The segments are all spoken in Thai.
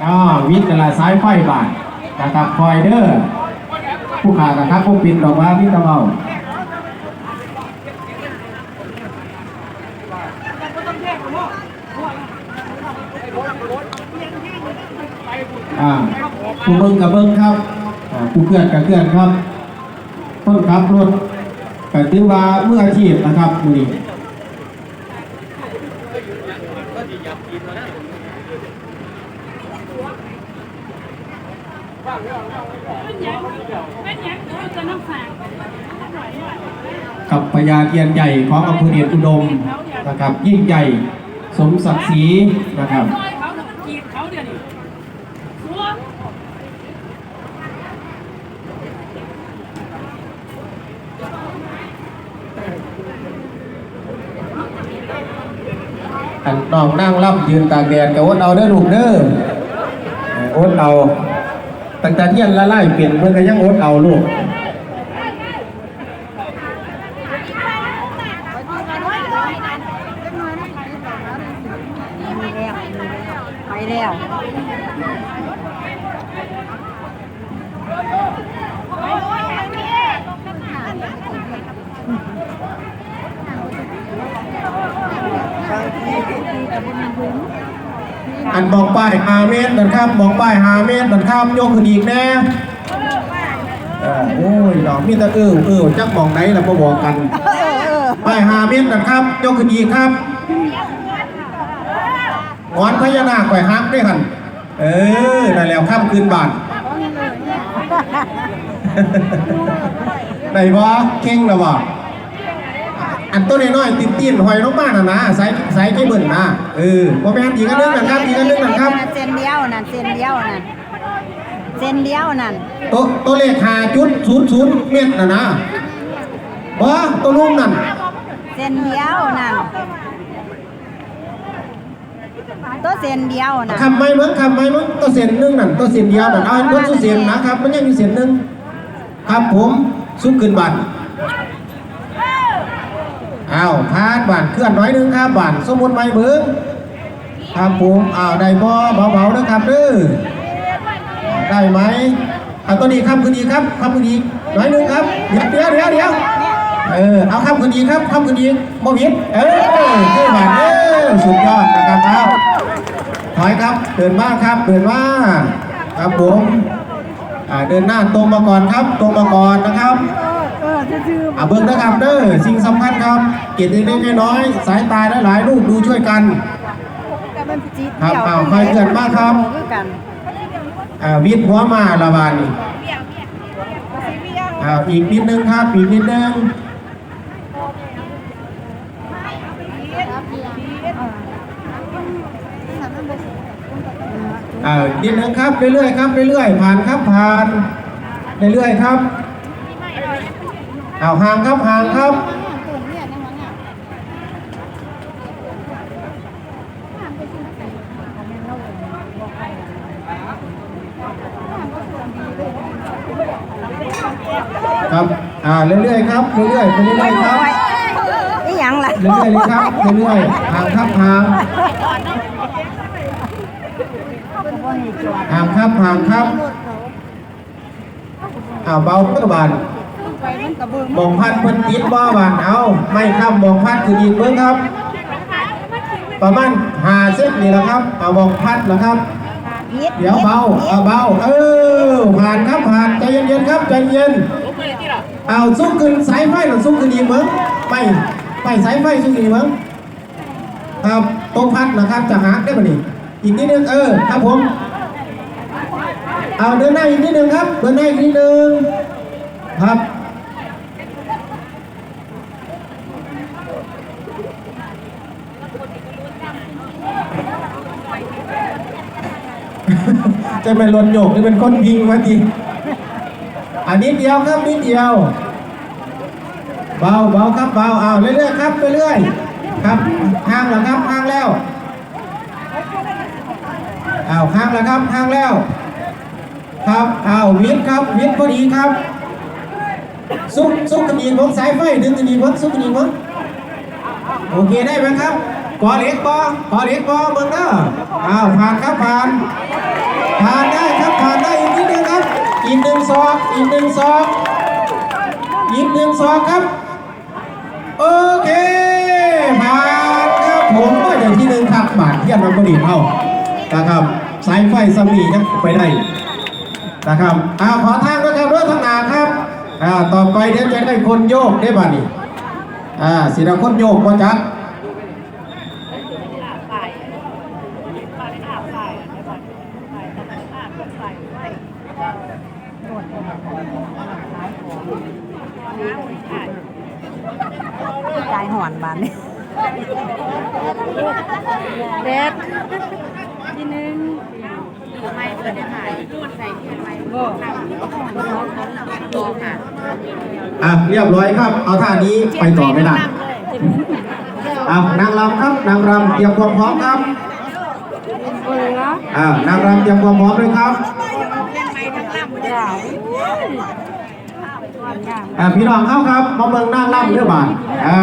อ๋อวิทย์ละสายไฟบาทนะครับคอยเด้อผู้ขากับครับผู้ปิดดอกว่าพี่ตะเบาอ่าผู้เบิ้งกับเบิ้งครับอ่าผู้เคลื่อนกับเคลื่อนครับคนขับรถก็ถือว่าเมืออาชีพนะครับมือนี้เป็นอย่างอื่นจะน้ำฝาก กับพ ญาเทียนใหญ่ของอำเภอเดชอุดมนะครับ ยิ่งใหญ่สมศักดิ์ศรีนะครับอันน้องนั่งรับยืนตากแดดกับอดเอาเด้อลูกเด้ออออดเอาตั้งแต่เทียนละลายเปลี่ยนเพื่อก็ยังอดเอาลูก ไปแล้ว อันบอกป้ายหาเมตรนั่นครับบอกป้ายหาเมตรนั่นครับยกขึ้นอีกแน่โอ้ยดอกมีแตะเออเออจักมองไหนเราก็บอกกันป้ายหาเมตรนั่นครับยกขึ้นอีกครับงอนพญานาคไว้ฮักด้วยหันเออนั่แล้วข้ามคืนบาทไหนวะเก่งนะวะ อันตัวน้อยๆติดตีนหอยลงมาน่ะนะสายสายเคเบิลนะเออบ่แม่นอีกอันนึงนะครับอีกอันนึงนะครับ เส้นเดียวนั่นเส้นเดียวนั่นเส้นเดียวนั่นตัวตัวเลขหาจุดศูนย์ศูนย์เมตรน่ะนะบ่ตัวลุ่มนั่นเส้นเดียวนั่นตัวเส้นเดียวนั่นคำไม่มึงคำไม่มึงตัวเส้นหนึงนั่นตัวเส้นเดียวนั่นเอาให้เพิ่นสุเส้นนะครับมันยังมีเส้นหนึงครับผมสุกขึ้นบัตร อ้าวพาดบัตรเคลื่อนน้อยนึงครับบัตรสมมุติไม่เบิ่งครับผมอ้าวได้บ่เบาๆนะครับเด้อได้ไหมเอาตัวนี้ครับคืนดีครับครับคืนดีน้อยนึงครับเดี๋ยวเดี๋ยวเดี๋ยวเดี๋ยวเออเอาครับคืนดีครับครับคืนดีบ่ผิดเออเท่บาทเออสุดยอดนะครับเอาถอยครับเดินมาครับเดินมาครับผมอ่าเดินหน้าตรงมาก่อนครับ ตรงมาก่อนนะครับ อ่าเบิ้งนะครับเด้อสิ่งสำคัญครับ เกียรติเล็กๆน้อยๆสายตาหลายๆลูกดูช่วยกันครับเอาไปเกินมากครับคือกันอ่าวิทย์หัวมาละบานนี่อ่าอีกนิดนึงครับอีกนิดนึงอ่านิดนึงครับเรื่อยๆครับเรื่อยๆผ่านครับผ่านเรื่อยๆครับ เอาห่างครับห่างครับครับอ่าเรื่อยๆครับเรื่อยๆไปเรื่อยๆครับนี่ยังล่ะเรื่อยๆเลยครับเรื่อยๆห่างครับห่างห่างครับห่างครับอ่าเบาเพื่อบาน มองพัดเพิ่นติดบ่บานเอาไม่ครับมองพัดคืออีกเบิ่งครับ ประมาณห้าเซนนี่แหละครับเอามองพัดนะครับนิดเดี๋ยวเบาเอาเบาเออผ่านครับผ่านใจเย็นๆครับใจเย็นเอาสู้ขึ้นสายไฟหรือสู้ขึ้นอีกมั้งไปไปสายไฟสู้ขึ้นอีกมั้งครับตรงพัดนะครับจะหักได้ปะนี่อีกนิดนึงเออครับผมเอาเดินหน้าอีกนิดนึงครับเดินหน้าอีกนิดนึงครับ จะเป็นรถโยกหรือเป็นคนพิงวะทีอันนี้เดียวครับนิดเดียว เบาเบาครับเบาเอาเรื่อยๆครับเรื่อยๆครับห้างแล้วครับห้างแล้วเอาห้างแล้วครับห้างแล้ว ครับเอาวิทครับวิทพอดีครับ ซุกซุกกระดิ่งของสายไฟดึงกระดิ่งวัดซุกกระดิ่งวัดโอเคได้ไหมครับกอเล็กปอกอเล็กปอเบิ่งเด้ออ้าวผ่านครับผ่าน ศอกอีกหนึ่งศอกอีกหนึ่งศอกครับ โอเคผ่านครับผมก็อย่างที่หนึ่งครับบาทเทียนมันก็ดีเท่านะครับสายไฟสมียังไปได้นะครับอ่าขอทางด้วยครับด้วยทางหนาครับอ่าต่อไปเดี๋ยวจะได้คนโยกได้บ้านี่อ่าสีดาคนโยกก็จัด กายหอนบานนี่ เด็ดที่หนึ่งไม่เปิดได้ไหมรุ่นใส่เทียนไว้โลค่ะโลค่ะอะเรียบร้อยครับ เอาท่านี้ไปต่อไม่ได้อะนางรำครับนางรำเตรียมความพร้อมครับอ่านางรำเตรียมความพร้อมด้วยครับอ่าพี่น้องเข้าครับมาเมืองนั่งรำเรื่อบาทอ่า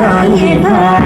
สอนที่ทำ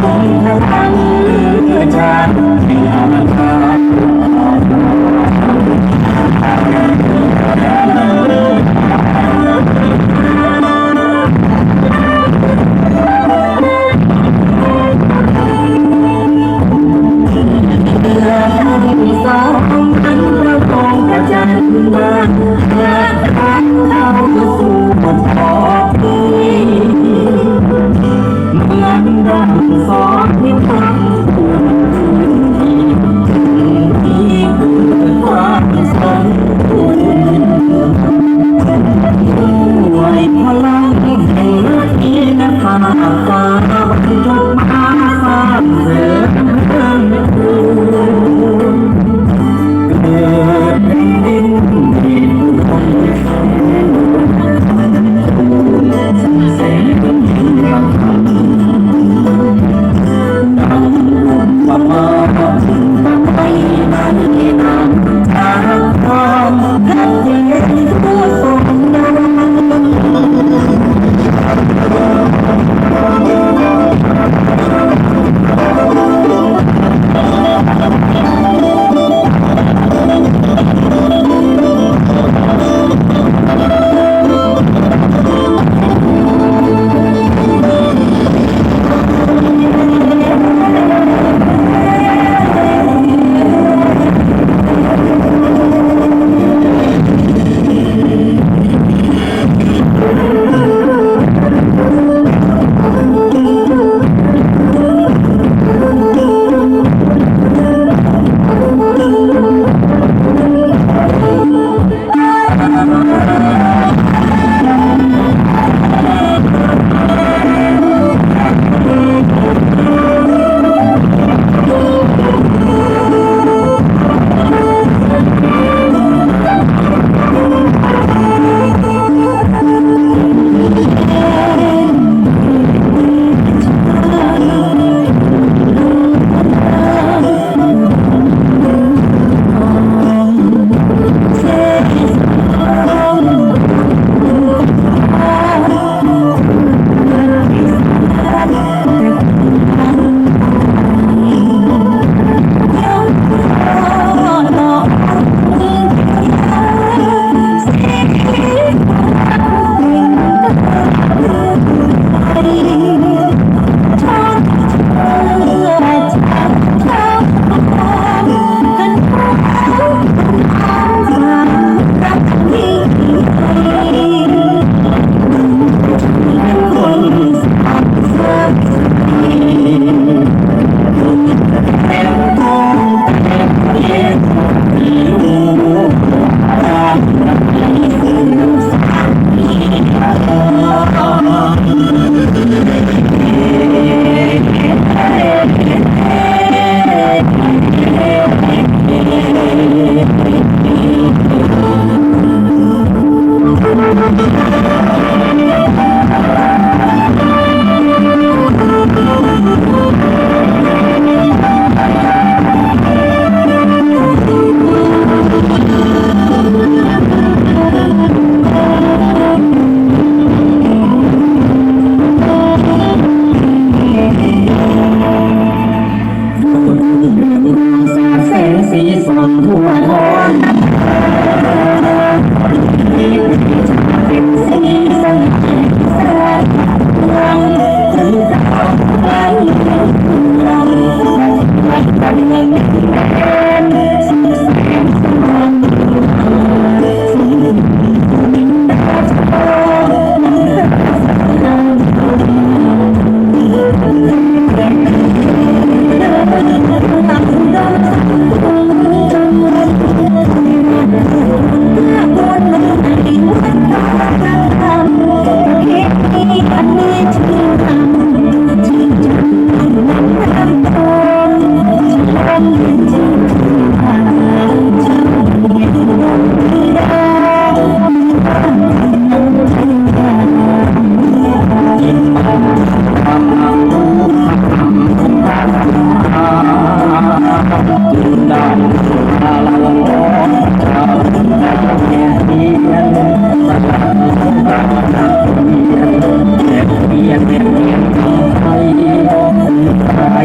Oh. ว่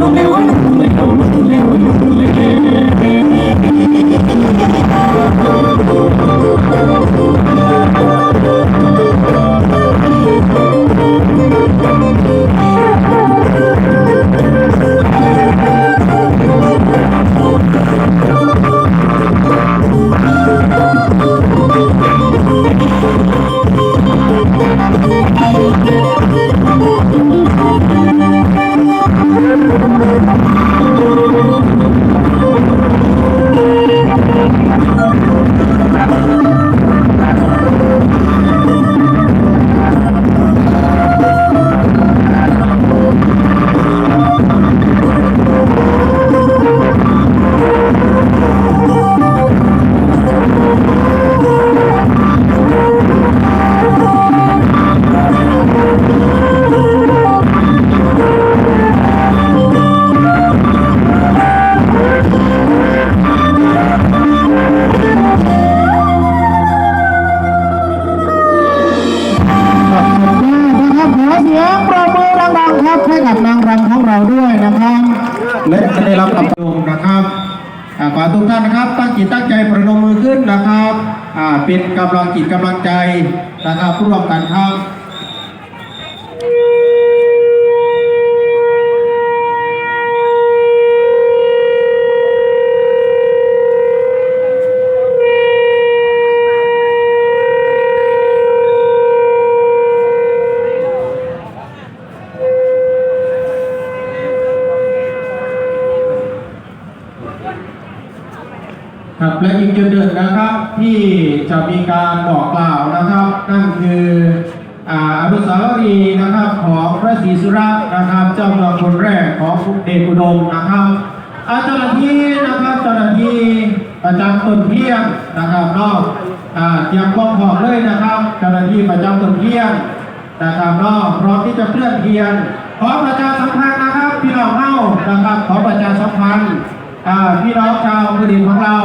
Don't know what เจิตตั้งใจประนมมือขึ้นนะครับ อ่าเป็นกำลังจิตกำลังใจนะครับร่วมกันครับ และอีกจุดหนึ่งนะครับที่จะมีการบอกกล่าวนะครับ นั่นคืออนุสาวรีย์นะครับของพระศรีสุรนะครับ เจ้าเมืองคนแรกของกรุงเดชอุดมนะครับอาเจ้าหน้าที่นะครับเจ้าหน้าที่ประจำต้นเพียงนะครับนอกอ่าเตรียมความพร้อมเลยนะครับเจ้าหน้าที่ประจำต้นเพียงนะครับเนาะพร้อมที่จะเคลื่อนเทียนขอประชาสัมพันธ์นะครับพี่น้องเฮานะครับขอประชาสัมพันธ์ พี่น้องชาวพื้นของเรา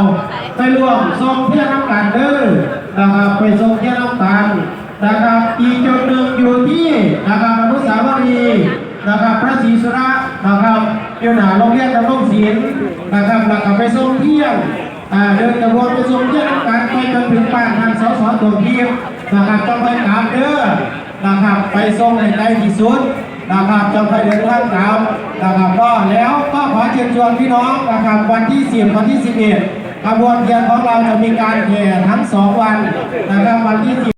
ไปร่วมทรงเทียนน้ำกันเด้อนะครับไปทรงเทียนน้ำกันนะครับอีกจุดหนึ่งอยู่ที่นะครับอนุสาวรีย์นะครับพระศรีสุระนะครับอยู่หน้าโรงเรียนดำรงศิลป์นะครับแล้วก็ไปทรงเที่ยนอ่าเดินกระบวนไปทรงเทียนน้ำกันไปจนถึงบ้านทางสสตัวเทียมนะครับต้องไปกราบเด้อนะครับไปส่งในใกล้ที่สุด นะครับจะไปเดินทางกลับนะครับก็แล้วก็ขอเชิญชวนพี่น้องนะครับวันที่10วันที่11ขบวนเทียนของเราจะมีการแข่ทั้ง 2 วันนะครับวันที่10